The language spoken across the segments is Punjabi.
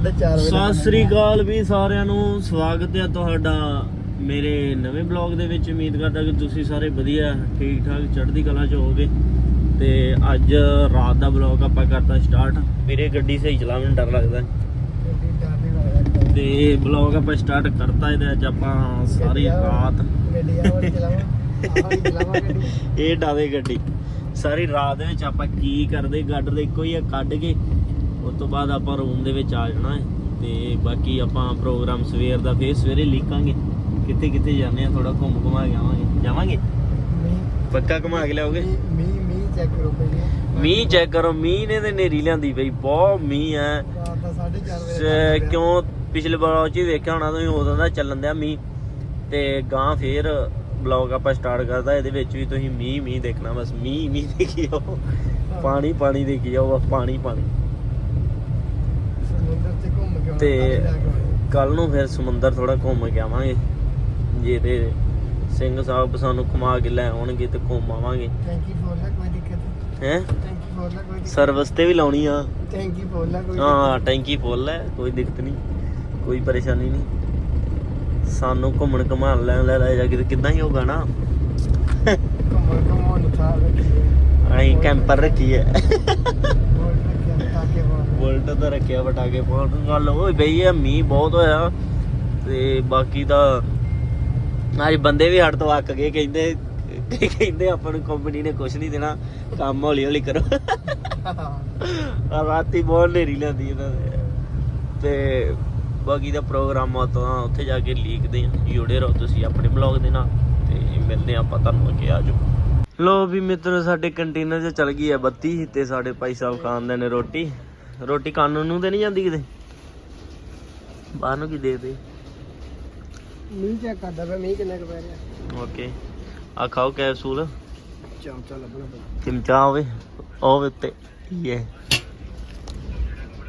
4:30 ਵਜੇ ਸਤਿ ਸ੍ਰੀ ਅਕਾਲ ਵੀ ਸਾਰਿਆਂ ਨੂੰ। ਸਵਾਗਤ ਹੈ ਤੁਹਾਡਾ ਮੇਰੇ ਨਵੇਂ ਬਲੌਗ ਦੇ ਵਿੱਚ। ਉਮੀਦ ਕਰਦਾ ਕਿ ਤੁਸੀਂ ਸਾਰੇ ਵਧੀਆ ਠੀਕ ਠਾਕ ਚੜ੍ਹਦੀ ਕਲਾ 'ਚ ਹੋਵੋਗੇ। ਤੇ ਅੱਜ ਰਾਤ ਦਾ ਬਲੌਗ ਆਪਾਂ ਕਰਤਾ ਸਟਾਰਟ। ਮੇਰੇ ਗੱਡੀ ਸਹੀ ਚਲਾ ਮੈਨੂੰ ਡਰ ਲੱਗਦਾ ਤੇ ਬਲੌਗ ਆਪਾਂ ਸਟਾਰਟ ਕਰਤਾ ਇਹਦੇ ਅੱਜ ਆਪਾਂ ਸਾਰੀ ਰਾਤ। ਗੱਡੀ ਗੱਡੀ। ਇਹ ਡਾਵੇ ਗੱਡੀ। ਸਾਰੀ ਰਾਤ ਦੇ ਵਿੱਚ ਆਪਾਂ ਕੀ ਕਰਦੇ ਗਾਡਰ ਦੇ ਇੱਕੋ ਹੀ ਆ ਕੱਢ ਕੇ ਉਸ ਤੋਂ ਬਾਅਦ ਆਪਾਂ ਰੂਮ ਦੇ ਵਿੱਚ ਆ ਜਾਣਾ ਹੈ ਤੇ ਬਾਕੀ ਆਪਾਂ ਪ੍ਰੋਗਰਾਮ ਸਵੇਰ ਦਾ ਫੇਰ ਸਵੇਰੇ ਲੀਕਾਂਗੇ। ਕਿੱਥੇ ਕਿੱਥੇ ਜਾਂਦੇ ਆ ਥੋੜਾ ਘੁੰਮ ਘੁਮਾ ਕੇ ਆਵਾਂਗੇ। ਜਾਵਾਂਗੇ? ਪੱਕਾ ਘੁਮਾ ਕੇ ਲਿਆਓਗੇ? ਮੀਂਹ ਮੀਂਹ ਚੈੱਕ ਕਰੋ ਪਹਿਲੇ। ਮੀਂਹ ਚੈੱਕ ਕਰੋ ਮੀਂਹ ਨੇ ਤੇ ਨੇਰੀ ਲਿਆਂਦੀ ਬਈ ਬਹੁਤ ਮੀਂਹ ਹੈ। ਰਾਤ ਦਾ 4:30 ਵਜੇ ਸ- ਕਿਉਂ ਪਿਛਲੇ ਵਾਰ ਚ ਵੇਖਿਆ ਹੋਣਾ ਤੁਸੀਂ ਉਦੋਂ ਦਾ ਚੱਲਣ ਦਿਆ ਮੀਂਹ। ਤੇ ਗਾਂ ਫੇਰ ਬਲੌਗ ਆਪਾਂ ਸਟਾਰਟ ਕਰਦਾ ਇਹਦੇ ਵਿੱਚ ਵੀ ਤੁਸੀਂ ਮੀਂਹ ਮੀਂਹ ਦੇਖਣਾ ਬਸ ਮੀਂਹ ਮੀਂਹ ਦੇਖੀ ਜਾਓ। ਪਾਣੀ ਪਾਣੀ ਦੇਖੀ ਜਾਓ ਬਸ ਪਾਣੀ ਪਾਣੀ। ਤੇ। ਕੱਲ ਨੂੰ ਫਿਰ ਸਮੁੰਦਰ ਥੋੜਾ ਘੁੰਮ ਕੇ ਆਵਾਂਗੇ। ਜੇ ਤੇ ਸਿੰਘ ਸਾਹਿਬ ਸਾਨੂੰ ਘੁਮਾ ਕੇ ਲੈ ਆਉਣਗੇ ਤੇ ਘੁੰਮ ਆਵਾਂਗੇ। ਟੈਂਕੀ ਫੋਲ ਲੈ ਕੋਈ ਦਿੱਕਤ ਹੈ? ਟੈਂਕੀ ਫੋਲ ਲੈ ਕੋਈ ਦਿੱਕਤ ਸਰਵਿਸ ਤੇ ਵੀ ਲਾਉਣੀ ਆ। ਕੋਈ ਹਾਂ ਟੈਂਕੀ ਫੁੱਲ ਹੈ ਕੋਈ ਦਿੱਕਤ ਨਹੀਂ। ਕੋਈ ਪਰੇਸ਼ਾਨੀ ਨਹੀਂ। ਸਾਨੂੰ ਘੁੰਮਣ ਘੁਮਾਣ ਲੈ ਲੈ ਲੈ ਜਾ ਕੇ ਕਿੱਦਾਂ ਹੀ ਹੋਗਾ ਨਾ ਘੁੰਮਣ ਘੁੰਮਣ ਹੈ। ਅਸੀਂ ਕੈਂਪਰ ਰੱਖੀ ਹੈ ਬੋਲ ਰੱਖਿਆ ਟਾਕੇ ਫੋਲ ਬੁਲਟ ਤਾਂ ਰੱਖਿਆ ਪਟਾਕੇ ਪਾਉਣ ਨੂੰ। ਗੱਲ ਹੋਈ ਪਈ ਆ, ਮੀਂਹ ਬਹੁਤ ਹੋਇਆ ਤੇ ਬਾਕੀ ਤਾਂ ਅੱਜ ਬੰਦੇ ਵੀ ਹੱਟ ਤੋਂ ਅੱਕ ਗਏ, ਕਹਿੰਦੇ ਕਹਿੰਦੇ ਆਪਾਂ ਨੂੰ ਕੰਪਨੀ ਨੇ ਕੁਝ ਨਹੀਂ ਦੇਣਾ, ਕੰਮ ਹੌਲੀ ਹੌਲੀ ਕਰੋ। ਰਾਤੀ ਬਹੁਤ ਨੇਰੀ ਲੈਂਦੀ ਇਹਨਾਂ ਦੇ ਤੇ ਬਾਕੀ ਦਾ ਪ੍ਰੋਗਰਾਮ ਆ ਤਾਂ ਉੱਥੇ ਜਾ ਕੇ ਲੀਕਦੇ ਆ। ਜੁੜੇ ਰਹੋ ਤੁਸੀਂ ਆਪਣੇ ਬਲੌਗ ਦੇ ਨਾਲ ਤੇ ਮਿਲਦੇ ਆ ਆਪਾਂ ਤੁਹਾਨੂੰ ਅੱਗੇ, ਆ ਜਾਓ। ਲੋ ਵੀ ਮਿੱਤਰੋ, ਸਾਡੇ ਕੰਟੇਨਰ 'ਚ ਚਲ ਗਈ ਹੈ ਬੱਤੀ ਤੇ ਸਾਡੇ ਭਾਈ ਸਾਹਿਬ ਖਾਣ ਦੇ ਨੇ ਰੋਟੀ। ਰੋਟੀ ਕੰਨ ਨੂੰ ਤੇ ਨਹੀਂ ਜਾਂਦੀ ਕਿਤੇ? ਬਾਹਰ ਨੂੰ ਕੀ ਦੇ ਦੇ? ਮੀਂਹ ਚੈੱਕ ਕਰਦਾ ਪਿਆ ਮੀਂਹ ਕਿੰਨਾ ਕੁ ਪੈ ਰਿਹਾ। ਓਕੇ। ਆ ਖਾਓ ਕੈਪਸੂਲ। ਚਮਚਾ ਲੱਭਣਾ ਪਈ ਚਮਚਾ ਹੋਵੇ? ਉਹ ਹੋਵੇ ਉੱਤੇ। ਇਹ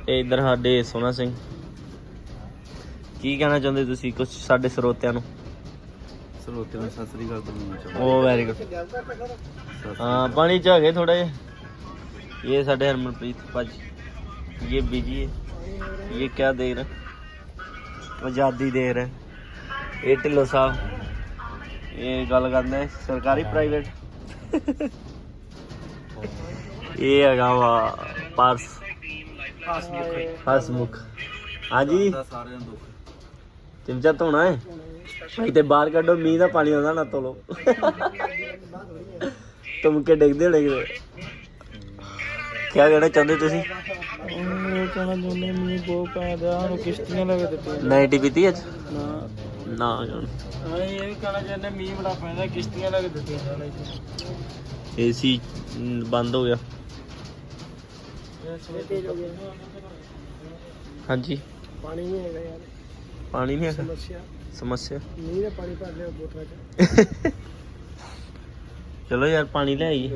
ਇਹ ਇਧਰ ਸਾਡੇ ਸੋਨਾ ਸਿੰਘ। ਕੀ ਕਹਿਣਾ ਚਾਹੁੰਦੇ ਤੁਸੀਂ ਕੁਝ ਸਾਡੇ ਸਰੋਤਿਆਂ ਨੂੰ? ਸਰੋਤਿਆਂ ਨੂੰ ਸਤਿ ਸ੍ਰੀ ਅਕਾਲ ਤੁਹਾਨੂੰ ਚਾਹੁੰਦਾ। ਉਹ ਵੈਰੀ ਗੁੱਡ ਹਾਂ ਪਾਣੀ ਚ ਹੈਗੇ ਥੋੜਾ ਜਿਹਾ। ਇਹ ਸਾਡੇ ਹਰਮਨਪ੍ਰੀਤ ਭਾਜੀ। ਇਹ ਬਿਜੀ ਹੈ ਇਹ क्या दे रहे आजादी दे रहे ਇਹ ਢਿੱਲੋਂ ਸਾਹਿਬ ਇਹ ਗੱਲ ਕਰਦੇ ਸਰਕਾਰੀ ਪ੍ਰਾਈਵੇਟ ਇਹ ਹੈਗਾ ਵਾ ਪਾਰਸ ਹਸਮੁਖ ਹਾਂਜੀ ਦਾ ਸਾਰਿਆਂ ਨੂੰ ਦੁੱਖ ਚਮਚਾ ਧੋਣਾ ਹੈ ਭਾਈ ਤੇ ਬਾਹਰ ਕੱਢੋ ਮੀਂਹ ਦਾ ਪਾਣੀ ਆਉਂਦਾ ਨਾ ਤੋਲੋ ਤੁਮ ਕੇ ਡਿੱਗਦੇ ਹੋਣੇ ਕਿਤੇ ਕੀ ਕਹਿਣਾ ਚਾਹੁੰਦੇ ਤੁਸੀਂ ਉਹ ਕਹਿਣਾ ਚਾਹੁੰਦੇ ਮੀਂਹ ਬਹੁਤ ਪੈ ਰਿਹਾ ਹੁਣ ਕਿਸ਼ਤੀਆਂ ਲੱਗ ਦਿੱਤੀਆਂ ਨਾਈਟੀ ਪੀਤੀ ਅੱਜ? ਨਾ। ਨਾ ਜਾਣ। ਹਾਂ ਇਹ ਵੀ ਕਹਿਣਾ ਚਾਹੁੰਦੇ ਮੀਂਹ ਬੜਾ ਪੈਂਦਾ ਕਿਸ਼ਤੀਆਂ ਲੱਗ ਦਿੱਤੀਆਂ ਨਾਲੇ। ਏਸੀ ਬੰਦ ਹੋ ਗਿਆ। ਤੇਜ਼ ਹੋ ਗਿਆ ਹਾਂਜੀ। ਪਾਣੀ ਨਹੀਂ ਹੈਗਾ ਯਾਰ। ਪਾਣੀ ਨਹੀਂ ਹੈਗਾ? ਸਮੱਸਿਆ। ਸਮੱਸਿਆ। ਮੀਂਹ ਦਾ ਪਾਣੀ ਭਰ ਲਿਆ ਬੋਤਲਾਂ 'ਚ। ਚਲੋ ਯਾਰ ਪਾਣੀ ਲੈ ਆਈਏ।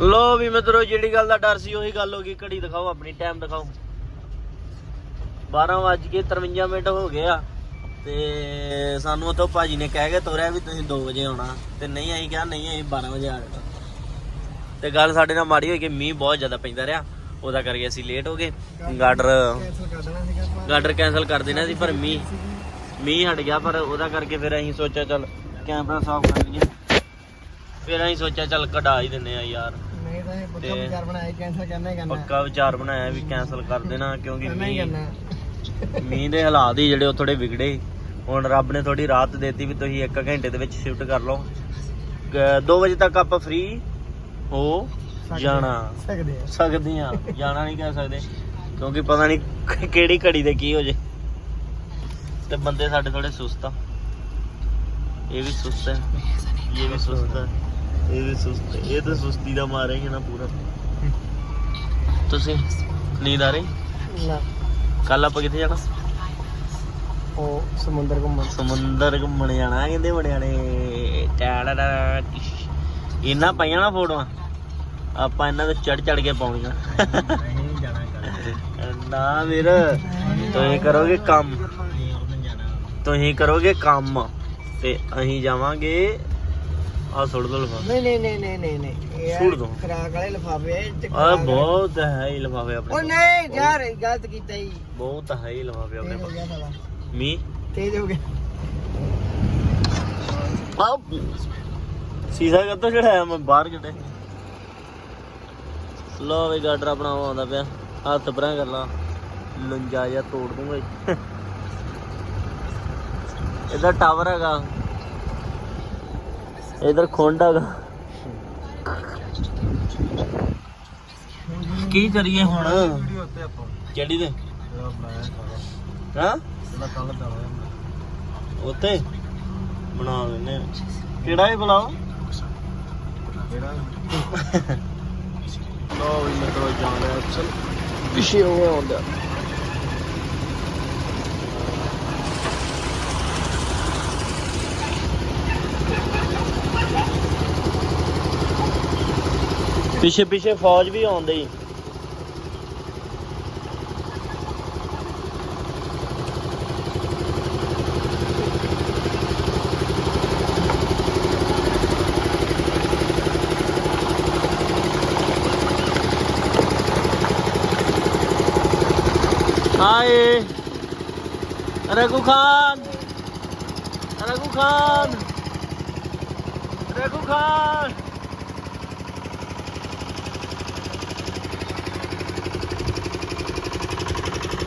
ਲੋ ਵੀ ਮਿੱਤਰੋ, ਜਿਹੜੀ ਗੱਲ ਦਾ ਡਰ ਸੀ, ਉਹੀ ਗੱਲ ਹੋ ਗਈ। ਘੜੀ ਦਿਖਾਓ ਆਪਣੀ ਟਾਈਮ ਦਿਖਾਓ। 12 ਵੱਜ ਕੇ 53 ਮਿੰਟ ਹੋ ਗਏ ਆ ਤੇ ਸਾਨੂੰ ਉਤੋਂ ਭਾਜੀ ਨੇ ਕਹਿ ਕੇ ਤੋਰਿਆ ਵੀ ਤੁਸੀਂ 2 ਵਜੇ ਆਉਣਾ ਤੇ ਨਹੀਂ, ਅਸੀਂ ਕਿਹਾ ਨਹੀਂ, ਅਸੀਂ 12 ਵਜੇ ਆ ਜਾਣਾ ਤੇ ਗੱਲ ਸਾਡੇ ਨਾਲ ਮਾੜੀ ਹੋਈ ਕਿ ਮੀਂਹ ਬਹੁਤ ਜ਼ਿਆਦਾ ਪੈਂਦਾ ਰਿਹਾ, ਉਹਦਾ ਕਰਕੇ ਅਸੀਂ ਲੇਟ ਹੋ ਗਏ। ਗਾਡਰ ਕੈਂਸਲ ਕਰ ਦੇਣਾ ਕੈਨਸਲ ਕਰ ਦੇਣਾ ਸੀ, ਪਰ ਮੀਂਹ ਮੀਂਹ ਹਟ ਗਿਆ, ਪਰ ਉਹਦਾ ਕਰਕੇ ਫਿਰ ਅਸੀਂ ਸੋਚਿਆ ਚੱਲ ਕੈਮਰਾ ਸਾਫ਼ ਕਰ ਲਈਏ। ਫਿਰ ਅਸੀਂ ਸੋਚਿਆ ਚੱਲ ਕਢਾ ਹੀ ਦਿੰਨੇ ਆ ਯਾਰ। ਤਾਂ ਪੱਕਾ ਵਿਚਾਰ ਬਣਾਇਆ ਕੈਂਸਲ ਕਰਨਾ ਹੀ ਕਰਨਾ। ਪੱਕਾ ਵਿਚਾਰ ਬਣਾਇਆ ਵੀ ਕੈਨਸਲ ਕਰ ਦੇਣਾ ਕਿਉਂਕਿ ਕਰਨਾ ਹੀ ਮੀਂਹ ਕਰਨਾ। ਮੀਂਹ ਦੇ ਹਾਲਾਤ ਹੀ ਜਿਹੜੇ ਉਹ ਥੋੜੇ ਵਿਗੜੇ। ਹੁਣ ਰੱਬ ਨੇ ਥੋੜੀ ਰਾਤ ਦੇਤੀ ਵੀ ਤੁਸੀਂ 1 ਘੰਟੇ ਦੇ ਵਿੱਚ ਸ਼ਿਫਟ ਕਰ ਲਓ। 2 ਵਜੇ ਤੱਕ ਆਪਾਂ ਫ੍ਰੀ ਹੋ ਜਾਣਾ। ਸਕਦੇ ਆ। ਸਕਦੇ ਆ ਜਾਣਾ ਨਹੀਂ ਕਹਿ ਸਕਦੇ। ਕਿਉਂਕਿ ਪਤਾ ਨਹੀਂ ਕਿਹੜੀ ਘੜੀ ਦੇ ਕੀ ਹੋ ਜੇ। ਤੇ ਬੰਦੇ ਸਾਡੇ ਥੋੜੇ ਸੁਸਤ ਆ। ਇਹ ਵੀ ਸੁਸਤ ਹੈ। ਇਹ ਵੀ ਸੁਸਤ ਹੈ। ਇਹ ਵੀ ਸੁਸਤ ਇਹ ਤਾਂ ਸੁਸਤੀ ਦਾ ਮਾਰ ਹੀ ਹੈ ਨਾ ਪੂਰਾ। ਤੁਸੀਂ ਨੀਂਦ ਆ ਰਹੀ? ਨਾ। ਕੱਲ ਆਪਾਂ ਕਿੱਥੇ ਜਾਣਾ? ਉਹ ਸਮੁੰਦਰ ਘੁੰਮਣ। ਸਮੁੰਦਰ ਘੁੰਮਣ ਜਾਣਾ ਕਹਿੰਦੇ ਬੜਿਆਂ ਨੇ ਟਾੜਾ ਇਹਨਾਂ ਪਾਈਆਂ ਨਾ ਫੋਟੋਆਂ? ਆਪਾਂ ਇਹਨਾਂ ਤੇ ਚੜ ਚੜ ਕੇ ਪਾਉਣੀਆਂ। ਨਹੀਂ ਜਾਣਾ ਕਰ ਨਾ ਵੀਰ ਤੁਸੀਂ ਕਰੋਗੇ ਕੰਮ। ਤੁਸੀਂ ਕਰੋਗੇ ਕੰਮ ਤੇ ਅਸੀਂ ਜਾਵਾਂਗੇ ਆ ਸੁੱਟ ਦੋ ਲਫਾਫੇ। ਨਹੀਂ ਨਹੀਂ ਨਹੀਂ ਨਹੀਂ ਨਹੀਂ ਨਹੀਂ। ਇਹ ਸੁੱਟ ਦਿਓ। ਖਰਾਕ ਵਾਲੇ ਲਿਫਾਫੇ ਇਹ ਚ ਆ ਖੁਰਾਕ ਵਾਲੇ- ਬਹੁਤ ਹੈ ਹੀ ਲਫਾਫੇ ਉਹ ਆਪਣੇ ਨਹੀਂ ਯਾਰ ਗਲਤ ਕੀਤਾ ਹੀ ਬਹੁਤ ਹੈ ਹੀ ਲਫਾਫੇ ਆਪਣੇ ਤੇਜ਼ ਹੋ ਕੋਲ ਗਿਆ ਸਾਲਾ। ਮੀ। ਤੇਜ਼ ਹੋ ਗਿਆ। ਆ ਸੀਸਾ ਕਦੋਂ ਚੜਾਇਆ ਮੈਂ ਬਾਹਰ ਕਿਤੇ। ਲੋ ਵੀ ਗਾਡਰ ਆਪਣਾ ਉਹ ਆਉਂਦਾ ਪਿਆ। ਹੱਥ ਪਰਾਂ ਕਰ ਲਾ। ਲੰਜਾ ਜਾਂ ਤੋੜ ਦੂੰਗਾ ਇਧਰ ਟਾਵਰ ਹੈਗਾ। ਇਧਰ ਖੁੰਡ ਹੈਗਾ ਕੀ ਕਰੀਏ ਹੁਣ? ਕਿਹੜੀ ਦੇ ਹਾਂ। ਜਿਹੜਾ ਕੱਲ ਦਾ। ਹੋਇਆ ਉੱਤੇ? ਬਣਾ ਲੈਨੇ। ਕਿਹੜਾ ਹੀ ਬੁਲਾਓ ਜਿਹੜਾ ਲੋ ਵੀ ਮੈਂ ਤੋਂ ਜਾਣ ਰਿਹਾ ਚਲ ਪਿੱਛੇ ਹੋ ਆਉਂਦਾ। ਪਿੱਛੇ ਪਿੱਛੇ ਫੌਜ ਵੀ ਆਉਂਦੇ ਹੀ ਹਾਏ ਰਘੂ ਖਾਨ ਰਘੂ ਖਾਨ ਰਘੂ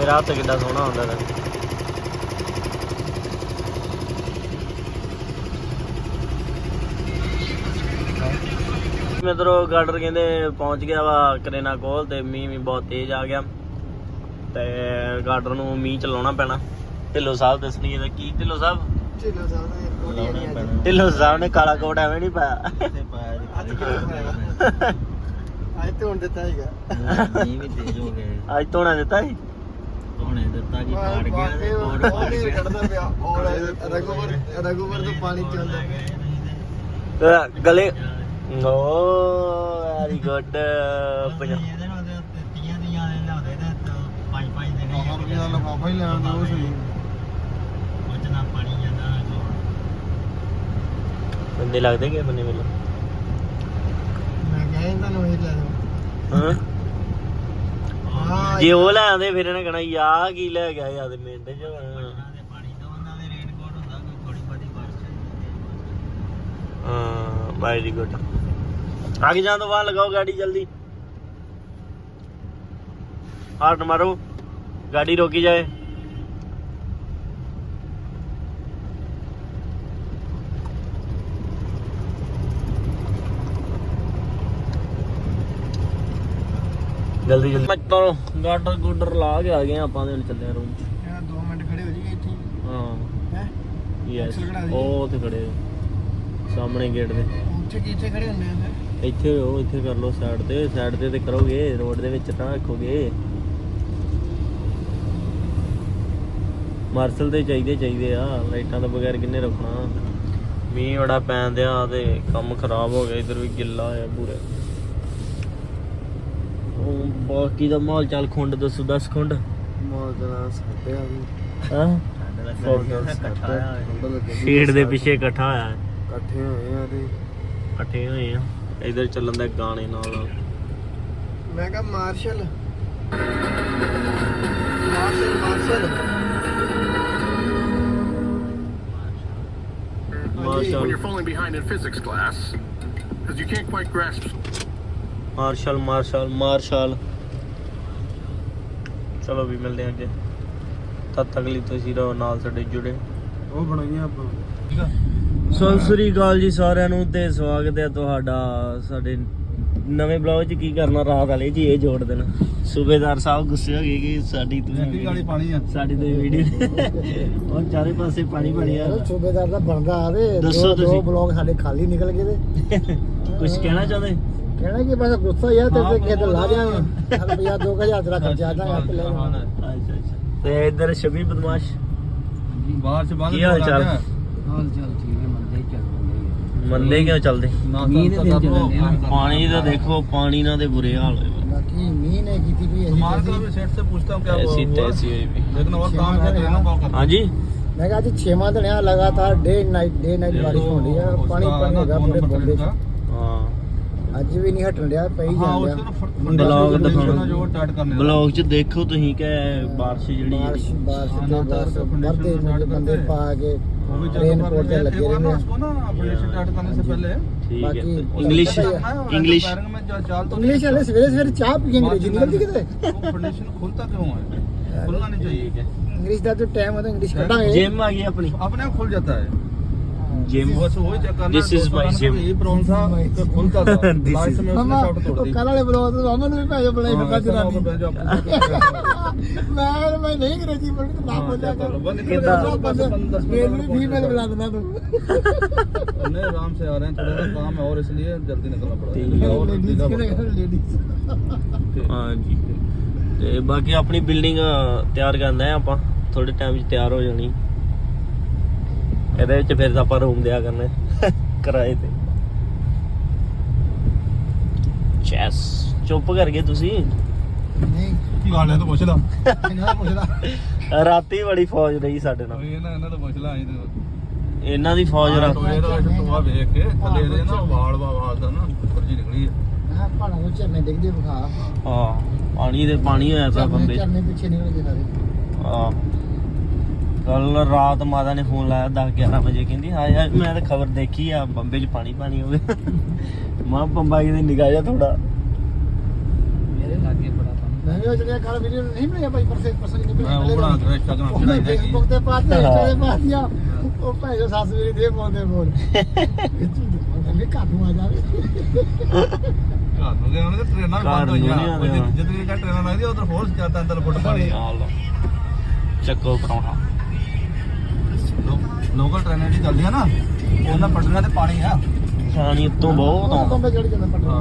ਮੇਰਾ ਹੱਥ ਕਿੱਡਾ ਸੋਹਣਾ ਹੁੰਦਾ ਹੈ ਮਿੱਤਰੋ ਗਾਰਡਰ ਕਹਿੰਦੇ ਪਹੁੰਚ ਗਿਆ ਵਾ ਕਰੇਨਾ ਕੋਲ ਤੇ ਮੀਂਹ ਵੀ ਬਹੁਤ ਤੇਜ਼ ਆ ਗਿਆ। ਤੇ ਗਾਰਡਰ ਨੂੰ ਮੀਂਹ ਚਲਾਉਣਾ ਪੈਣਾ। ਢਿੱਲੋ ਸਾਹਿਬ ਦੱਸਣੀ ਇਹਦਾ ਕੀ। ਢਿੱਲੋ ਸਾਹਿਬ? ਚਲੋ ਸਾਹਮਣੇ ਲਾਉਣਾ ਹੀ ਪੈਣਾ। ਢਿੱਲੋ ਸਾਹਿਬ ਨੇ ਕਾਲਾ ਕੋਟ ਐਵੇਂ ਨਹੀਂ ਪਾਇਆ। ਅੱਜ ਪਾਇਆ? ਅੱਜ ਦਿੱਤਾ ਹੈਗਾ ਮੀਂਹ ਵੀ ਤੇਜ਼ ਹੋ ਗਏ ਅੱਜ ਧੋਣਾ ਦਿੱਤਾ ਸੀ? ਧੋਣੇ ਦਿੱਤਾ ਪਾੜ ਗਿਆ ਤੇ ਪਾੜ ਗਿਆ। ਕੱਢਦਾ ਪਿਆ ਔਰ ਤੋਂ ਪਾਣੀ ਤੇ। ਗਲੇ ਵੈਰੀ ਗੁੱਡ ਪੰਜਾਬ ਲਫਾਫਾ ਹੀ ਲੈਣ ਦਾ ਉਹ ਸਹੀ ਪਾਣੀ ਜਾਂਦਾ। ਬੰਦੇ ਲੱਗਦੇ ਕਿ ਬੰਨੇ ਵੱਲੋਂ? ਮੈਂ ਕਿਹਾ ਇਹਨਾਂ ਨੂੰ ਇਹ ਲੈ ਦੋ ਹਾਂ। ਹਾਂ ਜੇ ਉਹ ਲੈ ਆਂਦੇ ਫਿਰ ਇਹਨੇ ਕਹਣਾ ਯਾ ਕੀ ਲੈ ਗਿਆ ਮਿੰਟ ਚ? ਪਾਣੀ ਤੋਂ ਬਹੁਤੀ ਬਾਰਿਸ਼ ਹਾਂ ਵੈਰੀ ਗੁੱਡ ਆਗੇ ਜਾਣ ਤੋਂ ਬਾਅਦ ਲਗਾਓ ਗਾੜੀ ਜਲਦੀ। ਹਾਰਨ ਮਾਰੋ ਗਾੜੀ ਰੋਕੀ ਜਾਏ। ਜਲਦੀ ਜਲਦੀ। ਮੈਂ ਤੋਂ ਗਾਡਰ ਗੁੱਡਰ ਲਾ ਕੇ ਆ ਗਏ ਆਪਾਂ ਦੇ ਹੁਣ ਚੱਲੇ ਆ ਰੂਮ ਚ। ਯਾਰ 2 ਮਿੰਟ ਖੜੇ ਹੋ ਜੀ ਇੱਥੇ। ਹਾਂ। ਹੈ? ਯੈਸ Axle ਕਢਾ ਦਈਏ? ਉਹ ਤੇ ਖੜੇ ਆ। ਸਾਹਮਣੇ ਗੇਟ ਦੇ। ਉੱਥੇ ਕਿੱਥੇ ਖੜੇ ਹੁੰਦੇ ਆ ਫਿਰ? ਇੱਥੇ ਉਹ ਇੱਥੇ ਕਰ ਲਓ ਸਾਈਡ ਤੇ। ਸਾਈਡ ਤੇ ਤੇ ਕਰੋਗੇ ਰੋਡ ਦੇ ਵਿੱਚ ਤਾਂ ਰੱਖੋਗੇ। ਮਾਰਸ਼ਲ ਤੇ ਚਾਹੀਦੇ ਚਾਹੀਦੇ ਆ। ਲਾਈਟਾਂ ਤੋਂ ਬਗੈਰ ਕਿੰਨੇ ਰੱਖਣਾ ਮੀਂਹ ਬੜਾ ਪੈਣ ਦਿਆ ਤੇ ਕੰਮ ਖਰਾਬ ਹੋ ਗਿਆ। ਇਧਰ ਵੀ ਗਿੱਲਾ ਆ ਪੂਰਾ। ਬਾਕੀ ਦਾ ਮਾਹੌਲ ਚੱਲ ਖੁੰਡ ਦੱਸੋ 10 ਖੁੰਡ। ਮੌਜਣਾ ਸੱਤੇ ਆ ਵੀ। ਹਾਂ? ਦਾ ਸ਼ੀਟ ਦੇ ਪਿੱਛੇ ਇਕੱਠਾ ਹੋਇਆ ਹੈ। ਇਕੱਠੇ ਹੋਏ ਆ ਤੇ। ਇਕੱਠੇ ਹੋਏ ਆ। ਇਧਰ ਚੱਲਣ ਦਾ ਗਾਣੇ ਨਾਲ। ਮੈਂ ਕਿਹਾ Marshall. Marshall Marshall. Marshall. when you're falling behind in physics class because you can't quite grasp Marshall Marshall Marshall. ਚਲੋ ਵੀ ਮਿਲਦੇ ਹਾਂ ਅੱਗੇ। ਤਦ ਤੱਕ ਲਈ ਤੁਸੀਂ ਰਹੋ ਨਾਲ ਸਾਡੇ ਜੁੜੇ। ਉਹ ਬਣਾਈਆਂ ਆਪਾਂ। ਸਤਿ ਸ੍ਰੀ ਅਕਾਲ ਜੀ ਸਾਰਿਆਂ ਨੂੰ ਤੇ ਸਵਾਗਤ ਹੈ ਤੁਹਾਡਾ ਸਾਡੇ ਨਵੇਂ ਬਲੌਗ 'ਚ ਕੀ ਕਰਨਾ ਰਾਤ ਵਾਲੇ ਹੀ ਇਹ ਜੋੜ ਦੇਣਾ। ਸੂਬੇਦਾਰ ਸਾਹਿਬ ਗੁੱਸੇ ਹੋ ਗਏ ਕਿ ਸਾਡੀ ਤੁਸੀਂ ਗਾੜੀ ਪਾਣੀ ਆ? ਸਾਡੀ ਤੇ ਵੀਡੀਓ ਉਹ ਚਾਰੇ ਪਾਸੇ ਪਾਣੀ ਯਾਰ ਸੂਬੇਦਾਰ ਦਾ ਬਣਦਾ ਆ ਤੇ ਦੱਸੋ ਤੁਸੀਂ। ਬਲੌਗ ਸਾਡੇ ਖਾਲੀ ਨਿਕਲ ਗਏ ਤੇ। ਕੁਝ ਕਹਿਣਾ ਚਾਹੁੰਦੇ? ਕਹਿਣਾ ਕਿ ਬਸ ਗੁੱਸਾ ਯਾਰ ਤੇ ਕਿਸੇ ਤੇ ਲਾ ਦਿਆਂਗੇ ਰੁਪਿਆ 2000 ਤੇਰਾ ਖਰਚਾ ਦਾਂਗੇ ਆਪੇ ਲੈ ਜਾਵਾਂਗੇ ਅੱਛਾ ਅੱਛਾ ਤੇ ਇੱਧਰ ਸ਼ਬੀ ਬਦਮਾਸ਼ ਬਾਹਰ ਚ ਬਾਹਰ ਕੀ ਹਾਲ ਚਾਲ ਹਾਲ ਚੱਲ ਠੀਕ ਹੈ ਮੰਦੇ ਹੀ ਚੱਲ ਮੰਦੇ ਕਿਉਂ ਚੱਲਦੇ ਮੀਂਹ ਦੇ ਦਿਨ ਚੱਲਦੇ ਆ ਪਾਣੀ ਦਾ ਦੇਖੋ ਪਾਣੀ ਨਾਲ ਦੇ ਬੁਰੇ ਹਾਲ ਹੋਏ ਵੇ। ਬਾਕੀ ਮੀਂਹ ਨੇ ਕੀਤੀ ਵੀ ਅਸੀਂ तुम्हारे ਕਹਿੰਦੇ- को भी सेट से पूछता हूँ क्या हुआ ऐसी हुआ? तैसी हुई भी लेकिन और काम है तो ना कॉल कर ਹਾਂਜੀ ਮੈਂ ਕਿਹਾ ਅੱਜ 6ਵਾਂ ਦਿਨ ਆ ਲਗਾਤਾਰ ਡੇ ਨਾਈਟ ਡੇ ਨਾਈਟ ਬਾਰਿਸ਼ ਹੋਣ ਡਈ ਆ ਪਾਣੀ ਪਾਣੀ ਹੈਗਾ ਪੂਰੇ ਬੰਦੇ ਚ ਹਾਂ ਅੱਜ ਵੀ ਨਹੀਂ ਹਟਣ ਡਿਆ ਪਈ ਜਾਂਦਾ ਬਲੌਗ ਦਿਖਾਉਣਾ। ਬਲੌਗ 'ਚ ਦੇਖੋ ਤੁਸੀਂ ਕਿ ਬਾਰਿਸ਼ ਜਿਹੜੀ ਬਾਰਿਸ਼ ਬਾਰਿਸ਼ ਦੇ ਵਰਦੇ ਮੁੰਡੇ ਬੰਦੇ ਪਾ ਕੇ ਰੇਨ ਕੋਟ ਤੇ ਲੱਗੇ ਰਹਿੰਦੇ ਠੀਕ ਹੈ। ਇੰਗਲਿਸ਼ ਇੰਗਲਿਸ਼ ਇੰਗਲਿਸ਼ ਵਾਲੇ ਸਵੇਰੇ ਸਵੇਰੇ ਚਾਹ ਪੀ ਕੇ ਅੰਗਰੇਜ਼ੀ ਨਿਕਲਦੀ ਕਿਤੇ। ਫਾਊਂਡੇਸ਼ਨ ਖੁੱਲਤਾ ਕਿਉਂ ਹੈ? ਖੁੱਲਣਾ ਨਹੀਂ ਚਾਹੀਏ। ਇੰਗਲਿਸ਼ ਦਾ ਜੋ ਟਾਈਮ ਹੈ ਤਾਂ ਇੰਗਲਿਸ਼ ਕੱਢਾਂਗੇ ਜਿਮ ਆ ਗਈ ਆਪਣੀ। ਆਪਣੇ ਆਪ ਖੁੱਲ ਜਾਂਦਾ ਹੈ। ਜਿਮ बस वही चेक करना This is my gym. ये प्रॉब्लम था कि खुलता था This लास्ट is- में उसने ਮਮਾ शॉट तोड़ दी ਕੱਲ ਵਾਲੇ ਬਲੌਗ ਤੋਂ ਮਾਮਾ ਨੂੰ ਵੀ ਭੇਜੋ ਬੁਲਾਈ हाँ, ਫਿਰਦਾ ऐसा ना हो कि ਜਨਾਨੀ मैं जो आपको- ਮੈਂ ਮੈਂ ਨਹੀਂ ਅੰਗਰੇਜ਼ੀ ਪੜ੍ਹੀ ਤੇ ਨਾ हाँ, ਬੋਲਿਆ क्या ਕਰ करो? बंद कितना? कर दो, बस बंद- दस मिनट ਮੈਨੂੰ ਵੀ ਫੀਮੇਲ ਬੁਲਾ ਦਿੰਦਾ ਤੂੰ नहीं आराम से आ रहे हैं थोड़ा सा काम है और इसलिए जल्दी निकलना पड़ा ठीक है। और ਲੇਡੀਜ਼ सीधा पड़ा। ਲੇਡੀਜ਼ ਹਾਂਜੀ ਤੇ ਬਾਕੀ ਆਪਣੀ ਬਿਲਡਿੰਗ ਤਿਆਰ ਕਰਨਾ ਹੈ ਆਪਾਂ ਥੋੜੇ ਟਾਈਮ 'ਚ ਤਿਆਰ ਹੋ ਜਾਣੀ ਇਹਦੇ ਵਿੱਚ ਫਿਰ ਤਾਂ ਆਪਾਂ ਰੂਮ ਦਿਆ ਕਰਨਾ। ਕਿਰਾਏ ਤੇ। ਚੈਸ ਚੁੱਪ ਕਰ ਗਏ ਤੁਸੀਂ? ਨਹੀਂ ਕੀ ਗੱਲ ਹੈ ਤਾਂ ਪੁੱਛ ਲਾ। ਇਹਨਾਂ ਪੁੱਛਦਾ ਰਾਤੀ ਬੜੀ ਫੌਜ ਰਹੀ ਸਾਡੇ ਨਾਲ। ਇਹ ਨਾ ਇਹਨਾਂ ਤੋਂ ਪੁੱਛ ਲਾ ਇਹ ਇਹਨਾਂ ਦੀ ਫੌਜ ਰਾ ਟੋਏ ਦਾ ਟੋਆ ਵੇਖ ਕੇ ਥੱਲੇ ਦੇ ਨਾ ਵਾਲ ਵਾਲ ਦਾ ਨਾ ਫਰਜੀ ਨਿਕਲੀ ਹੈ ਮੈਂ ਭਾਣਾ ਨੂੰ ਝਰਨੇ ਡਿੱਗਦੇ ਵਿਖਾ। ਹਾਂ ਪਾਣੀ ਦੇ ਪਾਣੀ ਹੋਇਆ ਪਿਆ ਝਰਨੇ ਬੰਬੇ 'ਚ। ਝਰਨੇ ਪਿੱਛੇ ਨਿਕਲ ਗਏ ਸਾਰੇ। ਹਾਂ। ਕੱਲ ਰਾਤ ਮਾਤਾ ਨੇ ਫੋਨ ਲਾਇਆ 10 11 ਵਜੇ ਕਹਿੰਦੀ ਹਾਂ ਯਾਰ ਮੈਂ ਤਾਂ ਖਬਰ ਦੇਖੀ ਆ ਬੰਬੇ 'ਚ ਪਾਣੀ ਪਾਣੀ ਹੋ ਗਿਆ ਮਾਂ ਬੰਬਾਈ ਦੀ ਨਿਗਾਹ ਜਾ ਥੋੜਾ ਮੇਰੇ ਲਾਗੇ ਬੜਾ ਮੈਂ ਵੀ ਉਹ ਜਿਹੜੇ ਕੱਲ ਵੀਡੀਓ ਨਹੀਂ ਬਣਾਇਆ ਭਾਈ ਪਰਸੇ ਪਰਸੇ ਨਹੀਂ ਮੈਂ ਉਹ ਬਣਾ ਕੇ ਇੰਸਟਾਗ੍ਰਾਮ ਤੇ ਫੇਸਬੁੱਕ ਤੇ ਪਾਤੇ ਇੰਸਟਾ ਤੇ ਪਾਤੀਆਂ ਉਹ ਭਾਈ ਸੱਸ ਮੇਰੀ ਦੇ ਪਾਉਂਦੇ ਬੋਲ। ਇਹ ਘਰ ਨੂੰ ਆ ਜਾਵੇ ਘਰ ਨੂੰ ਗਏ ਉਹਨੇ ਤੇ ਟ੍ਰੇਨਾਂ ਵੀ ਘਰ ਬੰਦ ਨੂੰ ਹੋਈਆਂ ਨਹੀਂ ਆਉਂਦੇ ਹਾਂ। ਜਿੱਦ ਕਿ ਟ੍ਰੇਨਾਂ ਲੱਗਦੀ ਉਧਰ ਹੋਰ ਜ਼ਿਆਦਾ ਅੰਦਰ ਫੁੱਟ ਪਾਣੀ। ਆ ਲਓ ਚੱਕੋ ਪਰੌਂਠਾ ਲੋਕਲ ਟ੍ਰੇਨਾਂ ਦੀ ਚੱਲਦੀਆਂ ਨਾ ਉਹਨਾਂ ਪਟੜੀਆਂ ਤੇ ਪਾਣੀ ਆ। ਪਾਣੀ ਉੱਤੋਂ ਬਹੁਤ ਆਉਂਦਾ ਚੜੀ ਜਾਂਦਾ ਹਾਂ।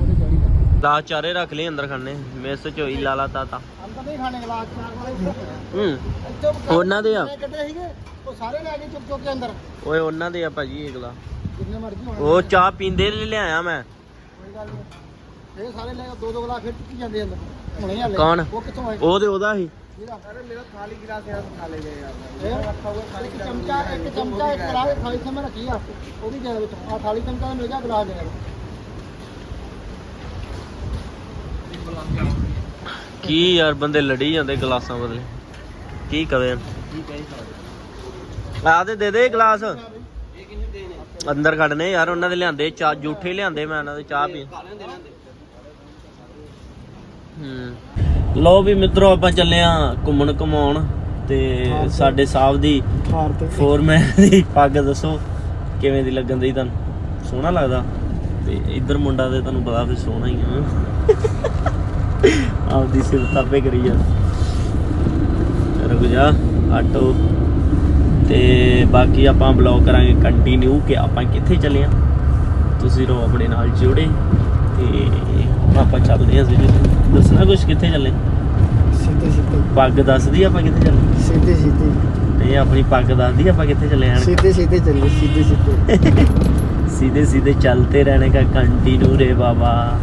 ਉਹਦੇ ਚੜੀ ਜਾਂਦਾ ਲਾ ਚਾਰੇ ਰੱਖ ਲਈ ਅੰਦਰ ਖਾਣੇ। ਮਿਸ ਚੋਈ ਲਾਲਾ ਤਾਤਾ ਅੰਦਰ ਨਹੀਂ ਖਾਣੇ ਗਲਾਸ ਚਾਰ ਵਾਲੇ। ਹੂੰ। ਚੁੱਪ ਉਹਨਾਂ ਦੇ ਆ। ਕੱਢੇ ਸੀਗੇ? ਉਹ ਸਾਰੇ ਲੈ ਗਏ ਚੁੱਪ ਚੁੱਪ ਕੇ ਅੰਦਰ। ਓਏ ਉਹਨਾਂ ਦੇ ਆ ਭਾਜੀ ਅਗਲਾ ਜਿੰਨੇ ਮਰਜ਼ੀ ਹੋਣ। ਉਹ ਚਾਹ ਪੀਂਦੇ ਲਈ ਲਿਆਇਆ ਮੈਂ। ਕੋਈ ਗੱਲ ਨਹੀਂ। ਇਹ ਸਾਰੇ ਲੈ ਕੇ ਦੋ ਦੋ ਗਲਾਸ ਫਿਰ ਚੁੱਕੀ ਜਾਂਦੇ ਅੰਦਰ। ਹੁਣੇ ਹਲੇ ਕੌਣ? ਉਹ ਕਿੱਥੋਂ ਆਏ? ਉਹ ਤੇ ਉਹਦਾ ਸੀ। ਜਿਹੜਾ ਅਰੇ ਮੇਰਾ ਖਾਲੀ ਗਿਲਾਸ ਯਾਰ ਖਾ ਲੈ ਯਾਰ। ਇੱਕ ਚਮਚਾ ਇੱਕ ਚਮਚਾ ਇੱਕ ਗਲਾਸ। ਥਾਲੀ ਤੇ ਮੈਂ ਰੱਖੀ ਆ ਉਹ ਵੀ ਦੇ ਵਿੱਚ। ਆ ਥਾਲੀ ਚਮਚਾ ਮਿਲ ਗਿਆ ਗਲਾਸ ਦੇ ਨਾਲ ਕੀ ਯਾਰ ਬੰਦੇ ਲੜੀ ਜਾਂਦੇ ਗਲਾਸਾਂ ਬਦਲੇ? ਕੀ ਕਵੇ ਆ? ਦੇ ਦੇ ਦੇ ਗਲਾਸ। ਅੰਦਰ ਖੜਨੇ ਯਾਰ ਉਹਨਾਂ ਦੇ ਲਿਆਂਦੇ ਚਾਹ ਜੂਠੇ ਲਿਆਂਦੇ ਮੈਂ ਉਹਨਾਂ ਦੇ ਚਾਹ ਪੀ ਹੂੰ। ਲੋ ਵੀ ਮਿੱਤਰੋ ਆਪਾਂ ਚੱਲੇ ਆ ਘੁੰਮਣ ਘਮਾਉਣ ਤੇ ਸਾਡੇ ਸਾਹਿਬ ਦੀ ਹਾਰ ਤੇ ਫੋਰਮੈਨ ਦੀ ਪੱਗ ਦੱਸੋ ਕਿਵੇਂ ਦੀ ਲੱਗਣ ਦੀ ਤੁਹਾਨੂੰ? ਸੋਹਣਾ ਲੱਗਦਾ। ਤੇ ਇੱਧਰ ਮੁੰਡਾ ਤੇ ਤੁਹਾਨੂੰ ਪਤਾ ਫਿਰ ਸੋਹਣਾ ਹੀ ਆ। ਆਪਦੀ ਸਿਫਤ ਆਪੇ ਕਰੀ ਜਾ ਰੁਕ ਜਾ ਆਟੋ। ਤੇ ਬਾਕੀ ਆਪਾਂ ਬਲੌਗ ਕਰਾਂਗੇ ਕੰਟੀਨਿਊ ਕਿ ਆਪਾਂ ਕਿੱਥੇ ਚੱਲੇ ਆ? ਤੁਸੀਂ ਰਹੋ ਆਪਣੇ ਨਾਲ ਜੁੜੇ। ਤੇ ਆਪਾਂ ਚੱਲਦੇ ਆ ਜਿਹੜੀ ਦੱਸਣਾ ਕੁਝ ਕਿੱਥੇ ਚੱਲੇ? ਸਿੱਧੇ ਸਿੱਧੇ। ਪੱਗ ਦੱਸਦੀ ਆਪਾਂ ਕਿੱਥੇ ਚੱਲੇ? ਸਿੱਧੇ ਸਿੱਧੇ। ਤੇ ਆਪਣੀ ਪੱਗ ਦੱਸਦੀ ਆਪਾਂ ਕਿੱਥੇ ਚੱਲੇ ਆਣ ਸਿੱਧੇ ਸਿੱਧੇ ਚੱਲੇ ਸਿੱਧੇ ਸਿੱਧੇ। ਸਿੱਧੇ ਸਿੱਧੇ ਚੱਲਤੇ ਰਹਿਣੇ ਦਾ ਕੰਟੀਨਿਊ ਰੇ ਬਾਬਾ।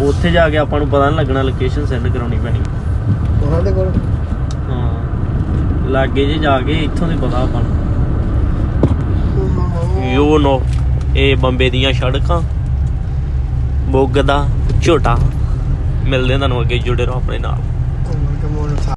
ਉੱਥੇ ਜਾ ਕੇ ਆਪਾਂ ਨੂੰ ਪਤਾ ਨਹੀਂ ਲੱਗਣਾ ਲੋਕੇਸ਼ਨ ਸੈਂਡ ਕਰਾਉਣੀ ਪੈਣੀ। ਉਹਨਾਂ ਦੇ ਕੋਲ? ਹਾਂ। ਲਾਗੇ ਜੇ ਜਾ ਕੇ ਇੱਥੋਂ ਦੀ ਪਤਾ ਆਪਾਂ ਨੂੰ। ਯੂ ਨੋ ਇਹ ਬੰਬੇ ਦੀਆਂ ਸੜਕਾਂ। ਬੁੱਗ ਦਾ ਝੋਟਾ ਮਿਲਦੇ ਤੁਹਾਨੂੰ ਅੱਗੇ ਜੁੜੇ ਰਹੋ ਆਪਣੇ ਨਾਲ।